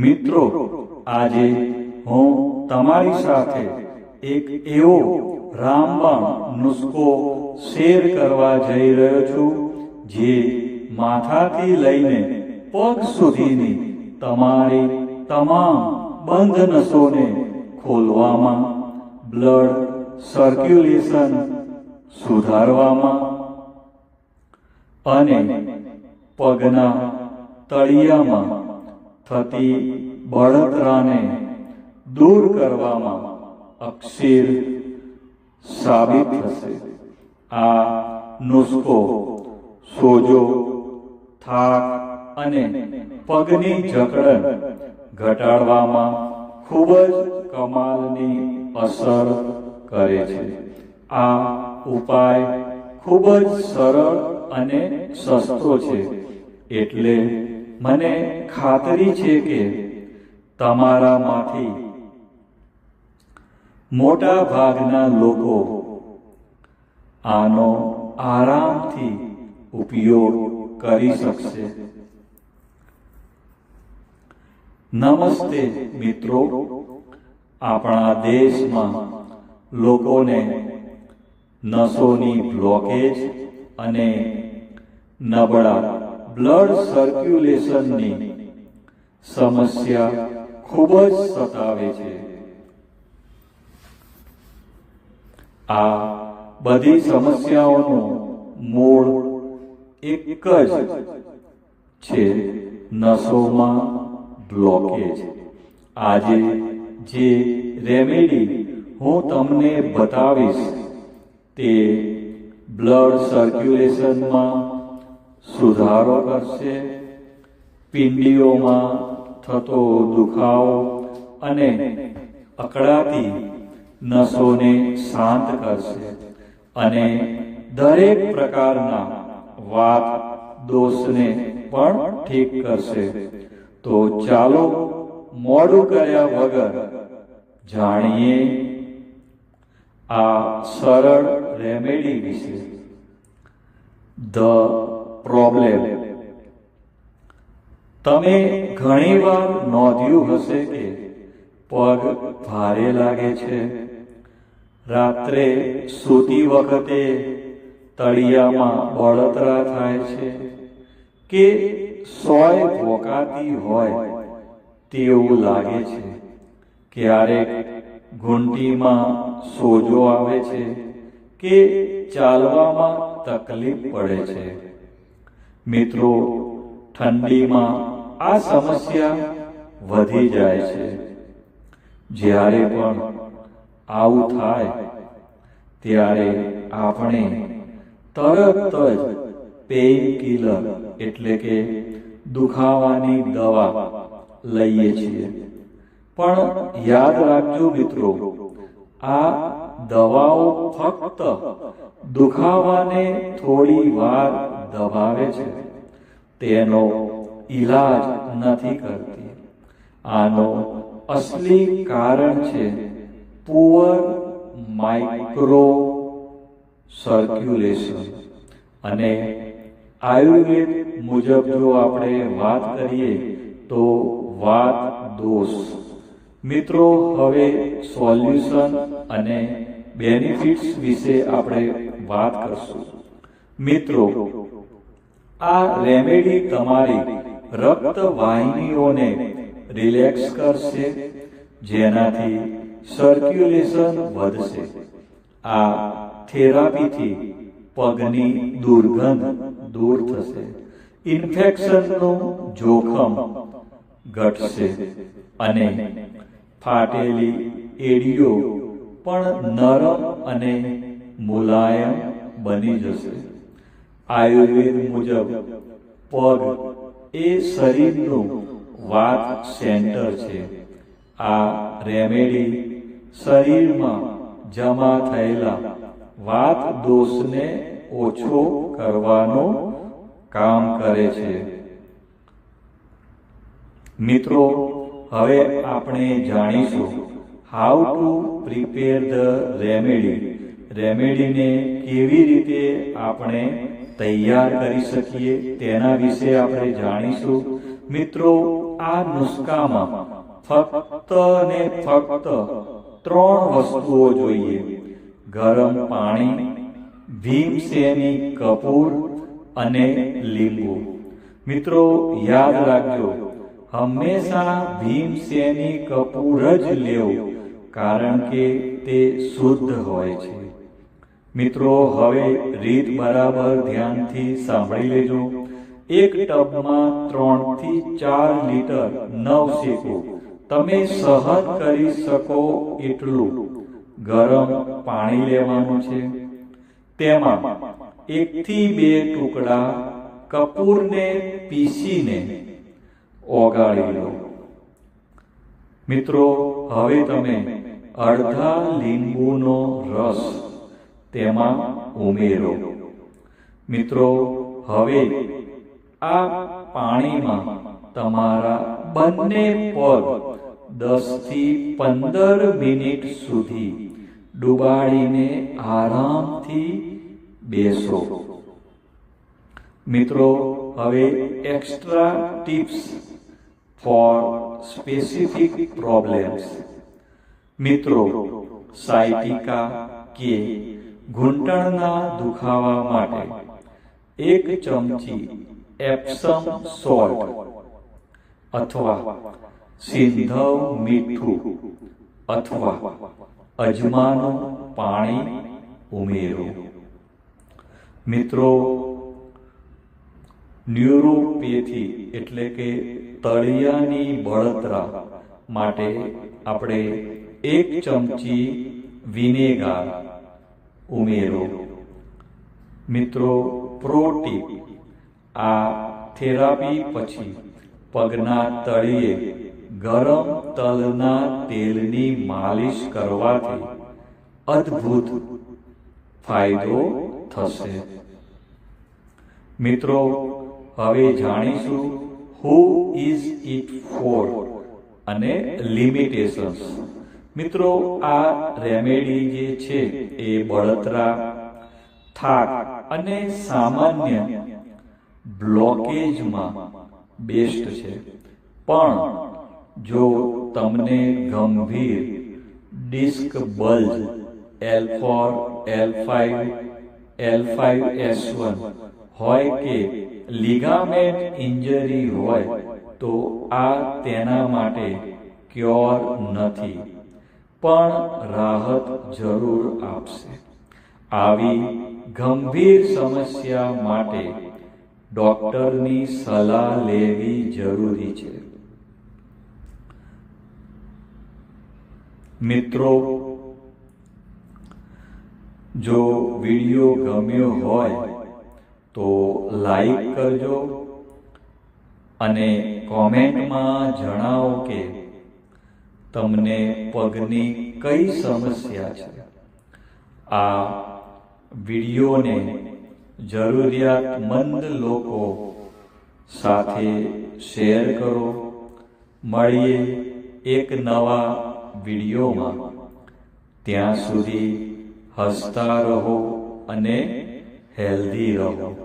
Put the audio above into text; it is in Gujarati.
મિત્રો, આજે હું તમારી સાથે એક એવો રામબાણ નુસ્ખો શેર કરવા જઈ રહ્યો છું, જે માથાથી લઈને પગ સુધીની તમારી તમામ બંધ નસોને ખોલવામાં, બ્લડ સર્ક્યુલેશન સુધારવામાં અને પગના તળિયામાં થતી બળતરાને દૂર કરવામાં અક્ષીર સાબિત થશે. આ નુસ્ખો સોજો, થાક અને પગની જકડન ઘટાડવામાં ખૂબ જ કમાલની અસર કરે છે. આ ઉપાય ખૂબ જ સરળ અને સસ્તો છે. એટલે મને ખાતરી છે કે તમારામાંથી મોટા ભાગના લોકો આનો આરામથી ઉપયોગ કરી શકશે. નમસ્તે મિત્રો. આપણા દેશમાં લોકોને નસોની બ્લોકેજ અને નબળા બ્લડ સર્ક્યુલેશનની સમસ્યા ખૂબ જ સતાવે છે. આ બધી સમસ્યાઓનું મૂળ એક જ છે નસોમાં બ્લોકેજ આજે જે રેમેડી હું તમને બતાવીશ તે બ્લડ સર્ક્યુલેશનમાં સુધારો કરશે. પિંડીઓમાં થતો દુખાવો અને અકળાતી નસોને શાંત કરશે અને દરેક પ્રકારના વાત દોષને પણ ઠીક કરશે. તો ચાલો મોડું કર્યા વગર જાણીએ આ સરળ રેમેડી વિશે. ધ પ્રોબ્લેમ તમે ઘણીવાર નોંધ્યું હશે કે પગ ભારે લાગે છે. રાત્રે સૂતી વખતે તળિયામાં બળતરા થાય છે કે સોય ભોકાતી હોય તેવું લાગે છે. ક્યારેક ઘૂંટીમાં સોજો આવે છે કે ચાલવામાં તકલીફ પડે છે. મિત્રો, ઠંડીમાં આ સમસ્યા વધી જાય છે. જ્યારે પણ આવું થાય, ત્યારે આપણે તરત જ પેઇન કિલર એટલે કે દુખાવાની દવા લઈએ છીએ. પણ યાદ રાખજો મિત્રો, આ દવાઓ ફક્ત દુખાવાને થોડી વાર દબાવે છે. તેનો ઈલાજ નથી કરતી. આનો અસલી કારણ છે પુઅર માઇક્રો સર્ક્યુલેશન અને આયુર્વેદ મુજબ જો આપણે વાત કરીએ તો વાત દોષ. મિત્રો, હવે સોલ્યુશન અને બેનિફિટ્સ વિશે આપણે વાત કરશું. મિત્રો આ રેમેડી તમારી રક્ત વાહિનીઓને રિલેક્સ કરશે, જેનાથી સર્ક્યુલેશન વધશે. આ થેરાપીથી પગની દુર્ગંધ દૂર થશે. ઇન્ફેક્શનનું જોખમ ઘટશે અને ફાટેલી એડીઓ પણ નરમ અને મુલાયમ બની જશે. આયુર્વેદ મુજબ, પગ એ શરીરનું વાત સેન્ટર છે. આ રેમેડી શરીરમાં જમા થયેલા વાત દોષને ઓછો કરવાનું કામ કરે છે. મિત્રો, હવે આપણે જાણીશું how to prepare the remedy રેમેડીને કેવી રીતે આપણે તૈયાર કરી શકીએ તેના વિશે આપણે જાણીશું. મિત્રો, આ નુસ્ખામાં ફક્ત ને ફક્ત ત્રણ વસ્તુઓ જોઈએ. ગરમ પાણી, ભીમસેની કપૂર અને લીંબુ. મિત્રો, યાદ રાખજો, હંમેશા ભીમસેની કપૂર જ લેવું, કારણ કે તે શુદ્ધ હોય છે. મિત્રો, હવે રીત બરાબર ધ્યાનથી સાંભળી લેજો. એક ટબમાં ત્રણથી ચાર લીટર નવ શેકવું તમે સહન કરી શકો એટલું. ગરમ પાણી લેવાનું છે. તેમાં એક થી બે ટુકડા કપૂરને પીસીને ઓગાળી લો. મિત્રો, હવે તમે અડધા લીંબુનો રસ તેમાં ઉમેરો. મિત્રો, હવે આ પાણીમાં તમારા બંને પગ દસથી પંદર મિનિટ સુધી ડુબાડીને આરામથી બેસો. મિત્રો, હવે extra tips for specific problems મિત્રો, સાયટિકા કે ઘૂંટણના દુખાવા માટે. એક ચમચી એપ્સમ સોલ્ટ અથવા સિંધવ મીઠું અથવા અજમાનું પાણી ઉમેરો. મિત્રો, ન્યુરોપેથી એટલે કે તળિયાની બળતરા માટે આપણે એક ચમચી વિનેગાર ઉમેરો. મિત્રો, પ્રોટીપ. આ થેરાપી પછી પગના તળિયે ગરમ તલના તેલની માલિશ કરવાથી અદ્ભુત ફાયદો થશે. મિત્રો, હવે જાણીશું હુ ઇઝ ઇટ ફોર અને લિમિટેશન્સ મિત્રો, આ રેમેડી જે છે એ બળતરા, થાક અને સામાન્ય બ્લોકેજમાં બેસ્ટ છે. પણ જો તમને ગંભીર disc bulge L four L five L five S one હોય કે લિગામેન્ટ ઇન્જરી હોય, તો આ તેના માટે ક્યોર નથી. પણ રાહત જરૂર આપશે. આવી ગંભીર સમસ્યા માટે ડોક્ટરની સલાહ લેવી જરૂરી છે. મિત્રો, જો વીડિયો ગમ્યો હોય તો લાઈક કરજો અને કોમેન્ટમાં જણાવો કે તમને પગની કઈ સમસ્યા છે? આ વિડીયોને જરૂરિયાતમંદ લોકો સાથે શેર કરો. મળીએ એક નવા વિડીયોમાં. ત્યાં સુધી હસતા રહો અને હેલ્ધી રહો.